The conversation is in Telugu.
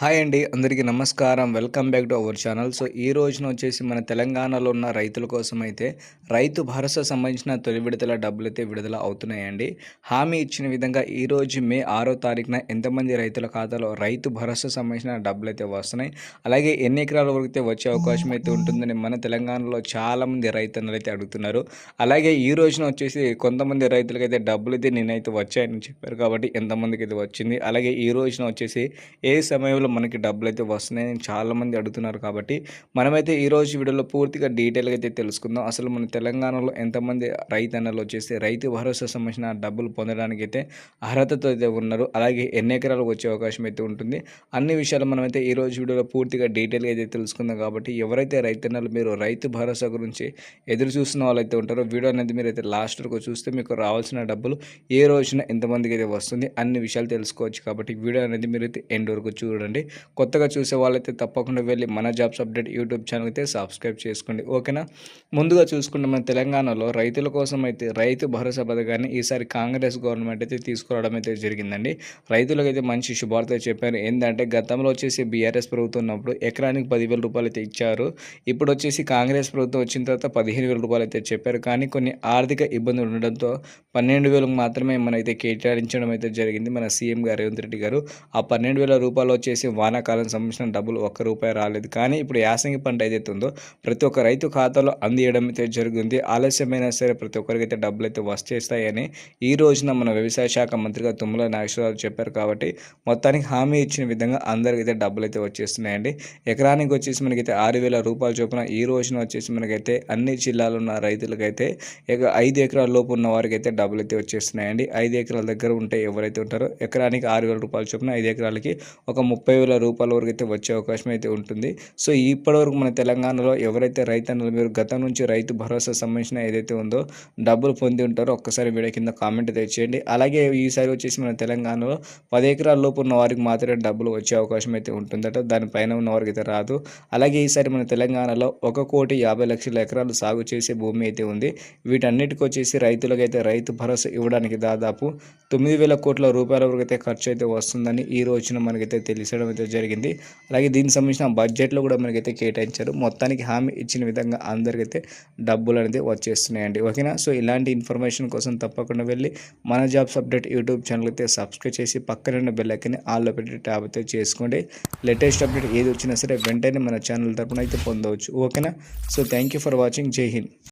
హాయ్ అండి అందరికీ నమస్కారం. Welcome back to our channel. So ఈ రోజున వచ్చేసి మన తెలంగాణలో ఉన్న రైతుల కోసం అయితే రైతు భరోసా సంబంధించిన తొలి విడతల డబ్బులు అయితే విడుదల అవుతున్నాయండి. హామీ ఇచ్చిన విధంగా ఈ రోజు మే ఆరో తారీఖున ఎంతమంది రైతుల ఖాతాలో రైతు భరోసా సంబంధించిన డబ్బులు అయితే వస్తున్నాయి. అలాగే ఎన్ని ఎకరాల వరకు అయితే వచ్చే అవకాశం అయితే ఉంటుందని మన తెలంగాణలో చాలామంది రైతన్నలు అయితే అడుగుతున్నారు. అలాగే ఈ రోజున వచ్చేసి కొంతమంది రైతులకైతే డబ్బులు అయితే నేనైతే వచ్చాయని చెప్పారు కాబట్టి ఎంతమందికి అయితే వచ్చింది. అలాగే ఈ రోజున వచ్చేసి ఏ సమయంలో మనకి డబ్బులు అయితే వస్తున్నాయని చాలామంది అడుగుతున్నారు కాబట్టి మనమైతే ఈరోజు వీడియోలో పూర్తిగా డీటెయిల్గా అయితే తెలుసుకుందాం. అసలు మన తెలంగాణలో ఎంతమంది రైతన్నలు వచ్చేసి రైతు భరోసా సంబంధించిన డబ్బులు పొందడానికి అయితే అర్హతతో అయితే ఉన్నారు. అలాగే ఎన్ని ఎకరాలు వచ్చే అవకాశం అయితే ఉంటుంది. అన్ని విషయాలు మనమైతే ఈరోజు వీడియోలో పూర్తిగా డీటెయిల్గా అయితే తెలుసుకుందాం కాబట్టి ఎవరైతే రైతన్నలు మీరు రైతు భరోసా గురించి ఎదురు చూస్తున్న వాళ్ళైతే ఉంటారో వీడియో అనేది మీరు అయితే లాస్ట్ వరకు చూస్తే మీకు రావాల్సిన డబ్బులు ఏ రోజున ఎంతమందికి అయితే వస్తుంది అన్ని విషయాలు తెలుసుకోవచ్చు కాబట్టి వీడియో అనేది మీరు అయితే ఎండ్ వరకు చూడండి. కొత్తగా చూసే వాళ్ళైతే తప్పకుండా వెళ్ళి మన జాబ్స్ అప్డేట్ యూట్యూబ్ ఛానల్ అయితే సబ్స్క్రైబ్ చేసుకోండి. ఓకేనా? ముందుగా చూసుకుంటే మన తెలంగాణలో రైతుల కోసం అయితే రైతు భరోసా పథకాన్ని ఈసారి కాంగ్రెస్ గవర్నమెంట్ అయితే తీసుకురావడం అయితే జరిగిందండి. రైతులకైతే మంచి శుభార్త చెప్పారు. ఏంటంటే గతంలో వచ్చేసి బీఆర్ఎస్ ప్రభుత్వం ఉన్నప్పుడు ఎకరానికి పదివేల రూపాయలు అయితే ఇచ్చారు. ఇప్పుడు వచ్చేసి కాంగ్రెస్ ప్రభుత్వం వచ్చిన తర్వాత పదిహేను వేల రూపాయలు అయితే చెప్పారు. కానీ కొన్ని ఆర్థిక ఇబ్బందులు ఉండడంతో పన్నెండు వేలకు మాత్రమే మనైతే కేటాయించడం అయితే జరిగింది మన సీఎం గారు రేవంత్ రెడ్డి గారు. ఆ పన్నెండు వేల రూపాయలు వచ్చేసి వానాకాలం సంబంధించిన డబ్బులు ఒక్క రూపాయి రాలేదు. కానీ ఇప్పుడు యాసంగి పంట ఏదైతే ఉందో ప్రతి ఒక్క రైతు ఖాతాలో అందియడం అయితే జరుగుతుంది. ఆలస్యమైనా సరే ప్రతి ఒక్కరికి అయితే డబ్బులు అయితే వచ్చేస్తాయని ఈ రోజున మన వ్యవసాయ శాఖ మంత్రిగా తుమ్మల నాగేశ్వరరావు చెప్పారు కాబట్టి మొత్తానికి హామీ ఇచ్చిన విధంగా అందరికైతే అయితే డబ్బులు అయితే వచ్చేస్తున్నాయండి. ఎకరానికి వచ్చేసి మనకైతే ఆరు వేల రూపాయల చొప్పున ఈ రోజున వచ్చేసి మనకైతే అన్ని జిల్లాలో ఉన్న రైతులకైతే ఇక ఐదు ఎకరాల లోపు ఉన్న వారికి అయితే డబ్బులు అయితే వచ్చేస్తున్నాయండి. ఐదు ఎకరాల దగ్గర ఉంటే ఎవరైతే ఉంటారో ఎకరానికి ఆరు వేల రూపాయల చొప్పున ఐదు ఎకరాలకి ఒక ముప్పై వేల రూపాయల వరకు అయితే వచ్చే అవకాశం అయితే ఉంటుంది. సో ఇప్పటివరకు మన తెలంగాణలో ఎవరైతే రైతన్నలు మీరు గతం నుంచి రైతు భరోసా సంబంధించిన ఏదైతే ఉందో డబ్బులు పొంది ఉంటారో ఒక్కసారి వీడియో కింద కామెంట్ అయితే చేయండి. అలాగే ఈసారి వచ్చేసి మన తెలంగాణలో పది ఎకరాల లోపు ఉన్న వారికి మాత్రమే డబ్బులు వచ్చే అవకాశం అయితే ఉంటుందట. దానిపైన ఉన్న వారికి అయితే రాదు. అలాగే ఈసారి మన తెలంగాణలో ఒక కోటి యాభై లక్షల ఎకరాలు సాగు చేసే భూమి అయితే ఉంది. వీటన్నిటికి వచ్చేసి రైతులకైతే రైతు భరోసా ఇవ్వడానికి దాదాపు తొమ్మిది వేల కోట్ల రూపాయల వరకు అయితే ఖర్చు అయితే వస్తుందని ఈ రోజున మనకైతే తెలిసడం. అయితే జరిగింది. అలాగే దీనికి సంబంధించిన బడ్జెట్లో కూడా మనకైతే కేటాయించారు. మొత్తానికి హామీ ఇచ్చిన విధంగా అందరికైతే డబ్బులు అనేది వచ్చేస్తున్నాయండి. ఓకేనా? సో ఇలాంటి ఇన్ఫర్మేషన్ కోసం తప్పకుండా వెళ్ళి మన జాబ్స్ అప్డేట్ యూట్యూబ్ ఛానల్ అయితే సబ్స్క్రైబ్ చేసి పక్కన బెల్ ఐకన్ ఆల్లో పెట్టి ట్యాబ్ అయితే చేసుకోండి. లేటెస్ట్ అప్డేట్ ఏది వచ్చినా సరే వెంటనే మన ఛానల్ తరపున అయితే పొందవచ్చు. ఓకేనా? So thank you for watching. జై హింద్.